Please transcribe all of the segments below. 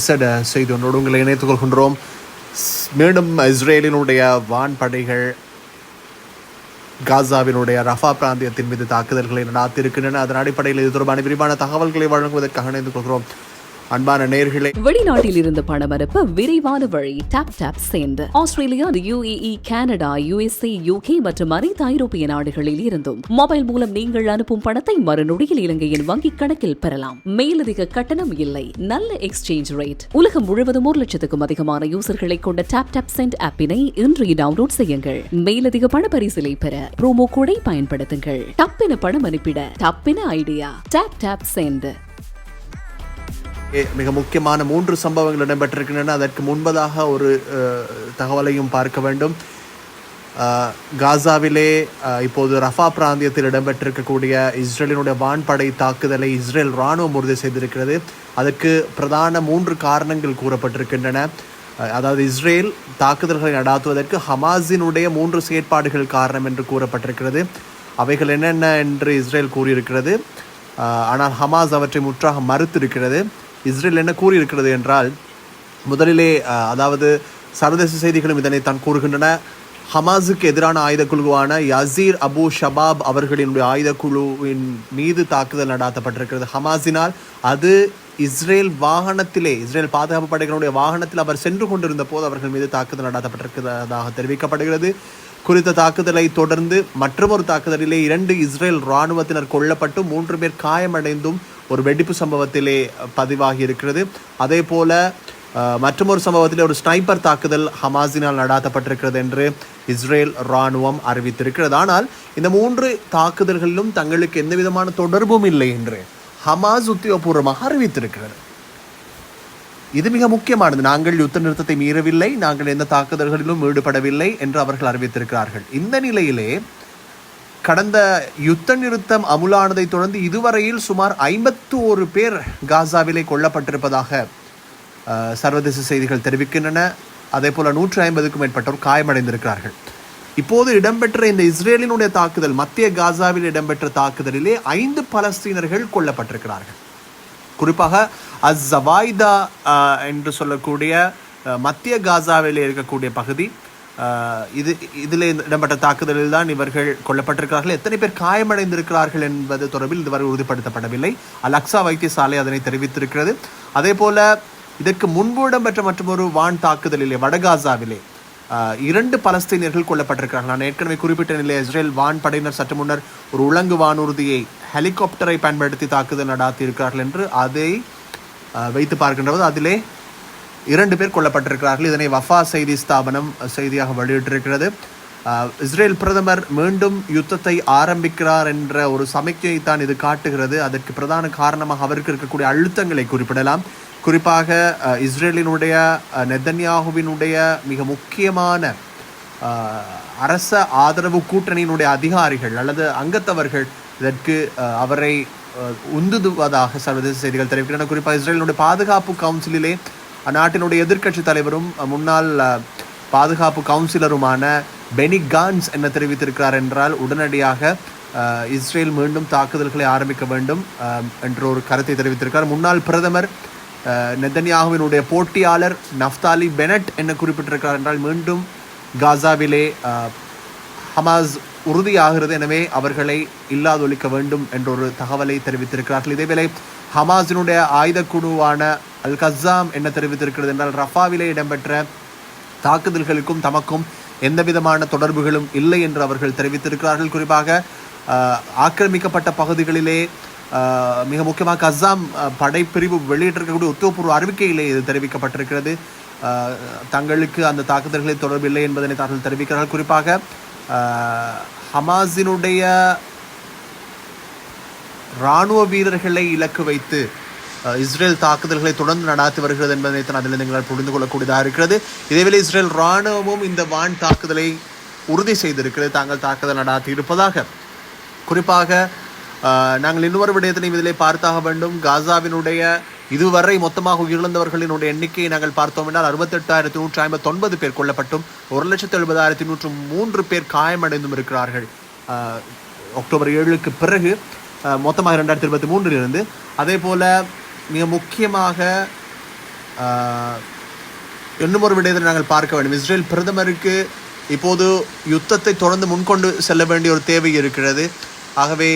விசேட செய்தி ஒன்றோடு உங்களை இணைத்துக் கொள்கின்றோம். மீண்டும் இஸ்ரேலினுடைய வான்படைகள் காசாவினுடைய ரஃபா பிராந்தியத்தின் மீது தாக்குதல்களை நடாத்திருக்கின்றன. அதன் அடிப்படையில் இது தொடர்பான விரிவான தகவல்களை வழங்குவதற்காக இணைந்து கொள்கிறோம். அன்பான நேர்களே. வெளிநாட்டில் இருந்து பணம் அனுப்ப விரைவான வழி. டாப் டாப் சேர்ந்து. Australia UAE Canada USA UK மற்றும் அனைத்து ஐரோப்பிய நாடுகளில் இருந்தும் மொபைல் மூலம் நீங்கள் அனுப்பும் பணத்தை மறுநொடியில் இலங்கையின் வங்கிக் கணக்கில் பெறலாம். மேலதிக கட்டணம் இல்லை. நல்ல எக்ஸ்சேஞ்ச் ரேட் உலகம் முழுவதும் ஒரு லட்சத்துக்கும் அதிகமான யூசர்களை கொண்ட டாப் டாப் சென்ட் ஆப்பினை இன்றைய டவுன்லோட் செய்யுங்கள். மேலதிக பண பரிசிலை பெற ப்ரோமோ கோடை பயன்படுத்துங்கள். டப்பின பணம் அனுப்பிட டப்பின ஐடியா டாப் டாப் சென்ட் மிக முக்கியமான மூன்று சம்பவங்கள் இடம்பெற்றிருக்கின்றன. அதற்கு முன்பதாக ஒரு தகவலையும் பார்க்க வேண்டும். காசாவிலே இப்போது ரஃபா பிராந்தியத்தில் இடம்பெற்றிருக்கக்கூடிய இஸ்ரேலினுடைய வான்படை தாக்குதலை இஸ்ரேல் இராணுவம் உறுதி செய்திருக்கிறது. அதற்கு பிரதான மூன்று காரணங்கள் கூறப்பட்டிருக்கின்றன. அதாவது இஸ்ரேல் தாக்குதல்களை நடாத்துவதற்கு ஹமாஸினுடைய மூன்று செயற்பாடுகள் காரணம் என்று கூறப்பட்டிருக்கிறது. அவைகள் என்னென்ன என்று இஸ்ரேல் கூறியிருக்கிறது. ஆனால் ஹமாஸ் அவற்றை முற்றாக மறுத்திருக்கிறது. இஸ்ரேல் என்ன கூறியிருக்கிறது என்றால் முதலிலே அதாவது சர்வதேச செய்திகளும் இதனை தான் கூறுகின்றன. ஹமாஸுக்கு எதிரான ஆயுதக்குழுவான யசீர் அபு ஷபாப் அவர்களினுடைய ஆயுதக்குழுவின் மீது தாக்குதல் நடாத்தப்பட்டிருக்கிறது ஹமாஸினால். அது இஸ்ரேல் வாகனத்திலே இஸ்ரேல் பாதுகாப்பு படைகளுடைய வாகனத்தில் அவர் சென்று கொண்டிருந்த போது அவர்கள் மீது தாக்குதல் நடாத்தப்பட்டிருக்கிறதாக தெரிவிக்கப்படுகிறது. குறித்த தாக்குதலை தொடர்ந்து மற்றொரு தாக்குதலிலே இரண்டு இஸ்ரேல் இராணுவத்தினர் கொல்லப்பட்டு மூன்று பேர் காயமடைந்தும் ஒரு வெடிப்பு சம்பவத்திலே பதிவாகி இருக்கிறது அதே போல மற்றொரு சம்பவத்திலே ஒரு ஸ்னைப்பர் தாக்குதல் ஹமாஸினால் நடாத்தப்பட்டிருக்கிறது என்று இஸ்ரேல் இராணுவம் அறிவித்திருக்கிறது. ஆனால் இந்த மூன்று தாக்குதல்களிலும் தங்களுக்கு எந்த விதமான தொடர்பும் இல்லை என்று ஹமாஸ் உத்தியோகபூர்வமாக அறிவித்திருக்கிறது. இது மிக முக்கியமானது. நாங்கள் யுத்த நிறுத்தத்தை மீறவில்லை நாங்கள் எந்த தாக்குதல்களிலும் ஈடுபடவில்லை என்று அவர்கள் அறிவித்திருக்கிறார்கள். இந்த நிலையிலே கடந்த யுத்த நிறுத்தம் அமுலானதை தொடர்ந்து இதுவரையில் சுமார் ஐம்பத்து ஒரு பேர் காசாவிலே கொல்லப்பட்டிருப்பதாக சர்வதேச செய்திகள் தெரிவிக்கின்றன. அதே போல நூற்றி ஐம்பதுக்கும் மேற்பட்டோர் காயமடைந்திருக்கிறார்கள். இப்போது இடம்பெற்ற இந்த இஸ்ரேலினுடைய தாக்குதல் மத்திய காசாவில் இடம்பெற்ற தாக்குதலிலே ஐந்து பலஸ்தீனர்கள் கொல்லப்பட்டிருக்கிறார்கள். குறிப்பாக அஸ் ஜவாய்தா என்று சொல்லக்கூடிய மத்திய காசாவில் இருக்கக்கூடிய பகுதி இது இதில் இடம்பெற்ற தாக்குதலில் தான் இவர்கள் கொல்லப்பட்டிருக்கிறார்கள். எத்தனை பேர் காயமடைந்திருக்கிறார்கள் என்பது தொடர்பில் இதுவரை உறுதிப்படுத்தப்படவில்லை. அலக்சா வைத்தியசாலை அதனை தெரிவித்திருக்கிறது. அதே போல இதற்கு முன்பு இடம்பெற்ற மற்றொரு வான் தாக்குதலிலே வடகாசாவிலே இரண்டு பலஸ்தீனியர்கள் கொல்லப்பட்டிருக்கிறார்கள். நான் ஏற்கனவே குறிப்பிட்ட நிலையில் இஸ்ரேல் வான் படையினர் சற்று முன்னர் ஒரு உலங்கு வானூர்தியை ஹெலிகாப்டரை பயன்படுத்தி தாக்குதல் நடாத்தி இருக்கிறார்கள் என்று அதை வைத்து பார்க்கின்றபோது அதிலே இரண்டு பேர் கொல்லப்பட்டிருக்கிறார்கள். இதனை வஃபா செய்தி ஸ்தாபனம் செய்தியாக வெளியிட்டிருக்கிறது. இஸ்ரேல் பிரதமர் மீண்டும் யுத்தத்தை ஆரம்பிக்கிறார் என்ற ஒரு சமிக்ஞையை தான் இது காட்டுகிறது. அதற்கு பிரதான காரணமாக அவருக்கு இருக்கக்கூடிய அழுத்தங்களை குறிப்பிடலாம். குறிப்பாக இஸ்ரேலினுடைய நெதன்யாகுவினுடைய மிக முக்கியமான அரச ஆதரவு கூட்டணியினுடைய அதிகாரிகள் அல்லது அங்கத்தவர்கள் இதற்கு அவரை உந்துதுவதாக சர்வதேச செய்திகள் தெரிவிக்கின்றன. குறிப்பாக இஸ்ரேலினுடைய பாதுகாப்பு கவுன்சிலிலே அந்நாட்டினுடைய எதிர்க்கட்சி தலைவரும் முன்னாள் பாதுகாப்பு கவுன்சிலருமான பெனி கான்ஸ் என்ன தெரிவித்திருக்கிறார் என்றால் உடனடியாக இஸ்ரேல் மீண்டும் தாக்குதல்களை ஆரம்பிக்க வேண்டும் என்ற ஒரு கருத்தை தெரிவித்திருக்கிறார். முன்னாள் பிரதமர் நெதன்யாகுவினுடைய போட்டியாளர் நஃப்தாலி பெனட் என்ன குறிப்பிட்டிருக்கிறார் என்றால் மீண்டும் காசாவிலே ஹமாஸ் உறுதியாகிறது எனவே அவர்களை இல்லாதொழிக்க வேண்டும் என்ற ஒரு தகவலை தெரிவித்திருக்கிறார்கள். இதேவேளை ஹமாஸினுடைய ஆயுதக்குழுவான அல் கசாம் என்ன தெரிவித்திருக்கிறது என்றால் ரஃபாவிலே இடம்பெற்ற தாக்குதல்களுக்கும் தமக்கும் எந்த விதமான தொடர்புகளும் இல்லை என்று அவர்கள் தெரிவித்திருக்கிறார்கள். குறிப்பாக ஆஹ், ஆக்கிரமிக்கப்பட்ட பகுதிகளிலே ஆஹ், மிக முக்கியமாக கஸாம் படைப்பிரிவு வெளியிட்டிருக்கக்கூடிய உத்தியோகபூர்வ அறிவிக்கையிலே இது தெரிவிக்கப்பட்டிருக்கிறது. ஆஹ், தங்களுக்கு அந்த தாக்குதல்களில் தொடர்பில்லை என்பதனை தாங்கள் தெரிவிக்கிறார்கள். குறிப்பாக ஆஹ், ஹமாஸினுடைய ராணுவ வீரர்களை இலக்கு வைத்து இஸ்ரேல் தாக்குதல்களை தொடர்ந்து நடாத்தி வருகிறது என்பதை தான் அதில் நீங்கள் புரிந்து கொள்ளக்கூடியதாக இருக்கிறது. இதேவேளை இஸ்ரேல் இராணுவமும் இந்த வான் தாக்குதலை உறுதி செய்திருக்கிறது. தாங்கள் தாக்குதல் நடாத்தி இருப்பதாக. குறிப்பாக நாங்கள் இன்னொரு விடயத்தினையும் இதிலே பார்த்தாக வேண்டும். காசாவினுடைய இதுவரை மொத்தமாக உயிரிழந்தவர்களினுடைய எண்ணிக்கையை நாங்கள் பார்த்தோம் என்றால் அறுபத்தெட்டாயிரத்தி நூற்றி ஐம்பத்தொன்பது பேர் கொல்லப்பட்டும். ஒரு லட்சத்து எழுபதாயிரத்தி நூற்று மூன்று பேர் காயமடைந்தும் இருக்கிறார்கள். அக்டோபர் ஏழுக்கு பிறகு மொத்தமாக ரெண்டாயிரத்தி இருபத்தி மூன்றிலிருந்து. அதே போல மிக முக்கியமாக இன்னும் ஒரு விடயத்தை நாங்கள் பார்க்க வேண்டும். இஸ்ரேல் பிரதமருக்கு இப்போது யுத்தத்தை தொடர்ந்து முன்கொண்டு செல்ல வேண்டிய ஒரு தேவை இருக்கிறது. ஆகவே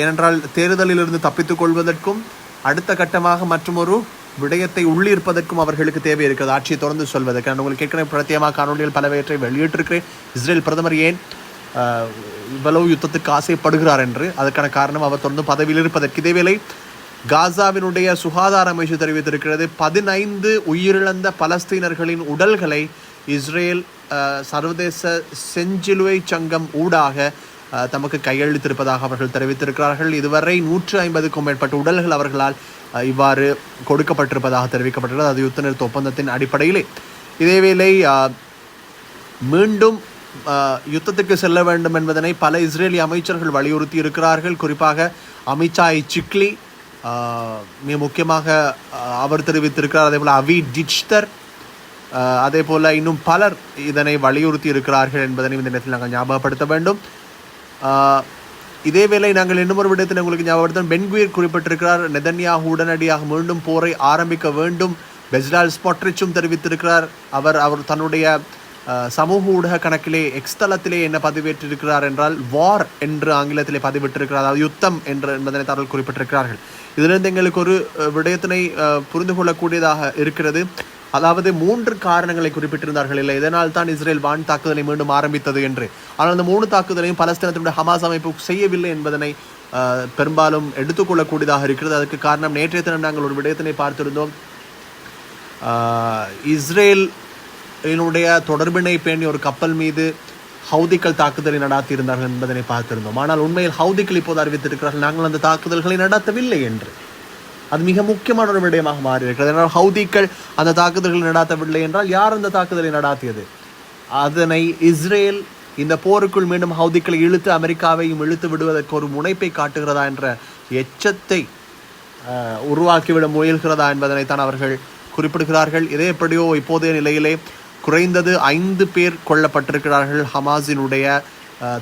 ஏனென்றால் தேர்தலிலிருந்து தப்பித்துக் கொள்வதற்கும் அடுத்த கட்டமாக மற்றொரு விடயத்தை உள்ளிருப்பதற்கும் அவர்களுக்கு தேவை இருக்கிறது. ஆட்சியை தொடர்ந்து சொல்வதற்கு. நான் உங்களுக்கு ஏற்கனவே பிரத்தியமாக காணொலிகள் பலவற்றை வெளியிட்டிருக்கிறேன். இஸ்ரேல் பிரதமர் ஏன் இவ்வளவு யுத்தத்துக்கு ஆசைப்படுகிறார் என்று. அதற்கான காரணம் அவர் தொடர்ந்து பதவியில் இருப்பதற்கு. இதேவேளை காசாவினுடைய சுகாதார அமைச்சு தெரிவித்திருக்கிறது. பதினைந்து உயிரிழந்த பலஸ்தீனர்களின் உடல்களை இஸ்ரேல் சர்வதேச செஞ்சிலுவை சங்கம் ஊடாக தமக்கு கையளித்திருப்பதாக அவர்கள் தெரிவித்திருக்கிறார்கள். இதுவரை நூற்று ஐம்பதுக்கும் மேற்பட்ட உடல்கள் அவர்களால் இவ்வாறு கொடுக்கப்பட்டிருப்பதாக தெரிவிக்கப்பட்டுள்ளது அது யுத்த நிறுத்த ஒப்பந்தத்தின் அடிப்படையிலே. இதேவேளை மீண்டும் யுத்தத்துக்கு செல்ல வேண்டும் என்பதனை பல இஸ்ரேலிய அமைச்சர்கள் வலியுறுத்தி இருக்கிறார்கள். குறிப்பாக அமித்ஷாய் சிக்லி மிக முக்கியமாக அவர் தெரிவித்திருக்கிறார். அதே போல் அவி டிச்தர் அதே போல் இன்னும் பலர் இதனை வலியுறுத்தி இருக்கிறார்கள் என்பதனை இந்த நேரத்தில் நாங்கள் ஞாபகப்படுத்த வேண்டும். இதேவேளை நாங்கள் இன்னும் ஒரு உங்களுக்கு ஞாபகப்படுத்தும் பென்குயிர் குறிப்பிட்டிருக்கிறார் நெதன்யாகு உடனடியாக மீண்டும் போரை ஆரம்பிக்க வேண்டும். பெஸ்டால் ஸ்பாட்ரிச்சும் தெரிவித்திருக்கிறார். அவர் அவர் தன்னுடைய சமூக ஊடக கணக்கிலே எக்ஸ் தளத்திலே என்ன பதிவேற்றிருக்கிறார் என்றால் வார் என்று ஆங்கிலத்திலே பதிவிட்டிருக்கிறார் அதாவது யுத்தம் என்று என்பதனை தாங்கள் குறிப்பிட்டிருக்கிறார்கள். இதிலிருந்து எங்களுக்கு ஒரு விடயத்தினை புரிந்து கொள்ளக்கூடியதாக இருக்கிறது. அதாவது மூன்று காரணங்களை குறிப்பிட்டிருந்தார்கள். இல்லை இதனால் தான் இஸ்ரேல் வான் தாக்குதலை மீண்டும் ஆரம்பித்தது என்று. ஆனால் அந்த மூணு தாக்குதலையும் பலஸ்தீனத்தினுடைய ஹமாஸ் அமைப்பு செய்யவில்லை என்பதனை பெரும்பாலும் எடுத்துக்கொள்ளக்கூடியதாக இருக்கிறது. அதுக்கு காரணம் நேற்றைய தினம் நாங்கள் ஒரு விடயத்தினை பார்த்திருந்தோம். இஸ்ரேல் இதனுடைய தொடர்பினை பேணி ஒரு கப்பல் மீது ஹவுதிகள் தாக்குதலை நடாத்தியிருந்தார்கள் என்பதனை பார்த்திருந்தோம். ஆனால் உண்மையில் ஹவுதிகள் இப்போது அறிவித்திருக்கிறார்கள் நாங்கள் அந்த தாக்குதல்களை நடத்தவில்லை என்று. அது மிக முக்கியமான ஒரு விடயமாக மாறி இருக்கிறது ஏனால் ஹவுதிகள் அந்த தாக்குதல்களை நடாத்தவில்லை என்றால் யார் அந்த தாக்குதலை நடாத்தியது? அதனை இஸ்ரேல் இந்த போருக்குள் மீண்டும் ஹவுதிக்களை இழுத்து அமெரிக்காவையும் இழுத்து விடுவதற்கு ஒரு முனைப்பை காட்டுகிறதா என்ற எச்சத்தை உருவாக்கிவிட முயல்கிறதா என்பதனைத்தான் அவர்கள் குறிப்பிடுகிறார்கள். இதே எப்படியோ இப்போதைய நிலையிலே குறைந்தது ஐந்து பேர் கொல்லப்பட்டிருக்கிறார்கள் ஹமாஸினுடைய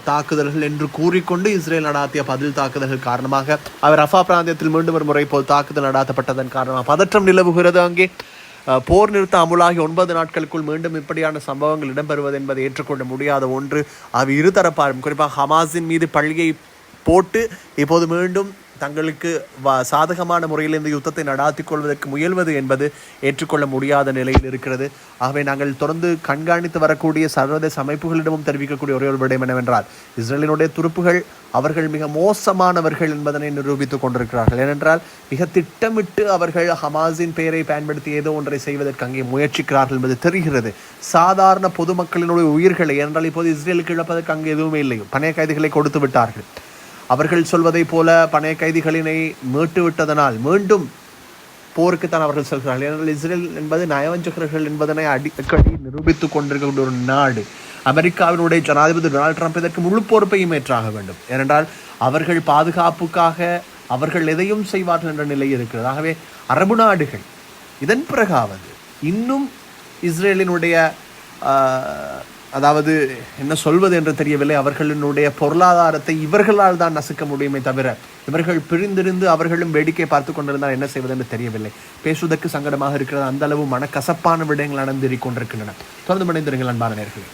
தாக்குதல்கள் என்று கூறிக்கொண்டு இஸ்ரேல் நடாத்திய பதில் தாக்குதல்கள் காரணமாக அவர் ரஃபா பிராந்தியத்தில் மீண்டும் ஒரு முறை போல் தாக்குதல் நடாத்தப்பட்டதன் காரணமாக பதற்றம் நிலவுகிறது அங்கே. போர் நிறுத்த அமுலாகி ஒன்பது நாட்களுக்குள் மீண்டும் இப்படியான சம்பவங்கள் இடம்பெறுவது என்பதை ஏற்றுக்கொள்ள முடியாத ஒன்று. அவை இருதரப்பாரும் குறிப்பாக ஹமாஸின் மீது பள்ளியை போட்டு இப்போது மீண்டும் தங்களுக்கு சாதகமான முறையில் இந்த யுத்தத்தை நடாத்திக் கொள்வதற்கு முயல்வது என்பது ஏற்றுக்கொள்ள முடியாத நிலையில் இருக்கிறது. ஆகவே நாங்கள் தொடர்ந்து கண்காணித்து வரக்கூடிய சர்வதேச அமைப்புகளிடமும் தெரிவிக்கக்கூடிய ஒரே ஒரு விடயம் என்னவென்றால் இஸ்ரேலினுடைய துருப்புகள் அவர்கள் மிக மோசமானவர்கள் என்பதனை நிரூபித்துக் கொண்டிருக்கிறார்கள். ஏனென்றால் மிக திட்டமிட்டு அவர்கள் ஹமாஸின் பெயரை பயன்படுத்தி ஏதோ ஒன்றை செய்வதற்கு அங்கே முயற்சிக்கிறார்கள் என்பது தெரிகிறது. சாதாரண பொதுமக்களினுடைய உயிர்களை ஏனென்றால் இப்போது இஸ்ரேலுக்கு இழப்பதற்கு அங்கே எதுவுமே இல்லை பணைய கைதிகளை கொடுத்து விட்டார்கள். அவர்கள் சொல்வதைப் போல பணைய கைதிகளினை மீட்டு விட்டதனால் மீண்டும் போருக்குத்தான் அவர்கள் செல்கிறார்கள். ஏனென்றால் இஸ்ரேல் என்பது நயவஞ்சகர்கள் என்பதனை அடிக்கடி நிரூபித்துக் கொண்டிருக்கிற ஒரு நாடு. அமெரிக்காவினுடைய ஜனாதிபதி டொனால்ட் ட்ரம்ப் இதற்கு முழு பொறுப்பையும் ஏற்றாக வேண்டும். ஏனென்றால் அவர்கள் பாதுகாப்புக்காக அவர்கள் எதையும் செய்வார்கள் என்ற நிலை இருக்கிறது. ஆகவே அரபு நாடுகள் இதன் பிறகாவது இன்னும் இஸ்ரேலினுடைய அதாவது என்ன சொல்வது என்று தெரியவில்லை. அவர்களினுடைய பொருளாதாரத்தை இவர்களால் தான் நசுக்க முடியுமே தவிர இவர்கள் பிரிந்திருந்து அவர்களும் வேடிக்கை பார்த்து கொண்டிருந்தால் என்ன செய்வது என்று தெரியவில்லை. பேசுவதற்கு சங்கடமாக இருக்கிறது. அந்த அளவு மனக்கசப்பான விடயங்கள் நடந்தேறிக் கொண்டிருக்கின்றன. தொடர்ந்து மனிதர்கள் அன்பான நேர்களே.